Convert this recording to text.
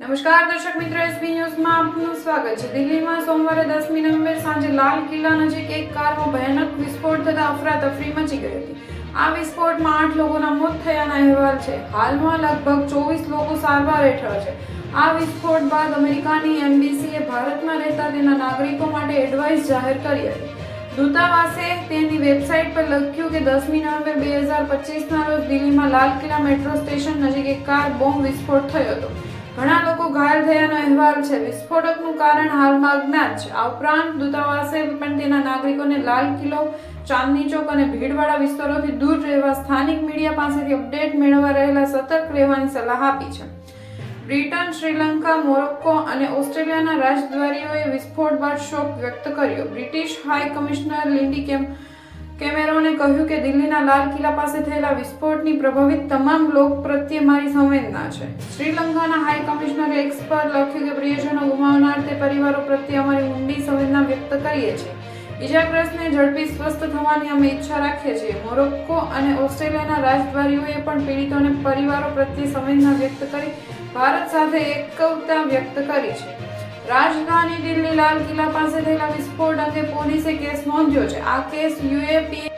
નમસ્કાર, દર્શક મિત્રો એસબી ન્યૂઝમાં આપનું સ્વાગત છે. દિલ્હીમાં સોમવારે દસમી નવેમ્બર સાંજે લાલ કિલ્લા નજીક એક કારમાં ભયાનક વિસ્ફોટ થતા અફરાતફરી મચી ગઈ હતી. આ વિસ્ફોટમાં આઠ લોકોના મોત થયાના અહેવાલ છે. હાલમાં લગભગ ચોવીસ લોકો સારવાર હેઠળ છે. આ વિસ્ફોટ બાદ અમેરિકાની એમબીસીએ ભારતમાં રહેતા તેના નાગરિકો માટે એડવાઇસ જાહેર કરી હતી. દૂતાવાસે તેની વેબસાઇટ પર લખ્યું કે દસમી નવેમ્બર બે હજાર પચીસના રોજ દિલ્હીમાં લાલ કિલ્લા મેટ્રો સ્ટેશન નજીક એક કાર બોમ્બ વિસ્ફોટ થયો હતો. ઘણા લોકો ઘાયલ થયાનો અહેવાલ છે. વિસ્ફોટકનું કારણ હાલમાં અજ્ઞાત છે. આ ઉપરાંત દૂતાવાસે પણ તેના નાગરિકોને લાલ કિલ્લો, ચાંદની ચોક અને ભીડવાળા વિસ્તારોથી દૂર રહેવા સ્થાનિક મીડિયા પાસેથી અપડેટ મેળવવા રહેલા સતર્ક રહેવાની સલાહ આપી છે. બ્રિટન, શ્રીલંકા, મોરોક્કો અને ઓસ્ટ્રેલિયાના રાજદ્વારીઓએ વિસ્ફોટ બાદ શોક વ્યક્ત કર્યો. બ્રિટિશ હાઈ કમિશનર લિન્ડી કેમ કેમેરોને કહ્યું કે દિલ્હીના લાલ કિલ્લા પાસે થયેલા વિસ્ફોટની પ્રભાવિત તમામ લોક પ્રત્યે મારી સંવેદના છે. શ્રીલંકાના હાઈ કમિશનરે એક્સ પર લખ્યું કે પ્રિયજનો ગુમાવનાર તે પરિવારો પ્રત્યે અમારી ઊંડી સંવેદના વ્યક્ત કરીએ છીએ. ઇજાગ્રસ્તને ઝડપી સ્વસ્થ થવાની અમે ઈચ્છા રાખીએ છીએ. મોરોક્કો અને ઓસ્ટ્રેલિયાના રાજદ્વારીઓએ પણ પીડિતોને પરિવારો પ્રત્યે સંવેદના વ્યક્ત કરી, ભારત સાથે એકવતા વ્યક્ત કરી છે. રાજધાની દિલ્હી લાલ કિલ્લા પાસે થયેલા વિસ્ફોટ અંગે પોલીસે કેસ નોંધ્યો છે. આ કેસ યુએપી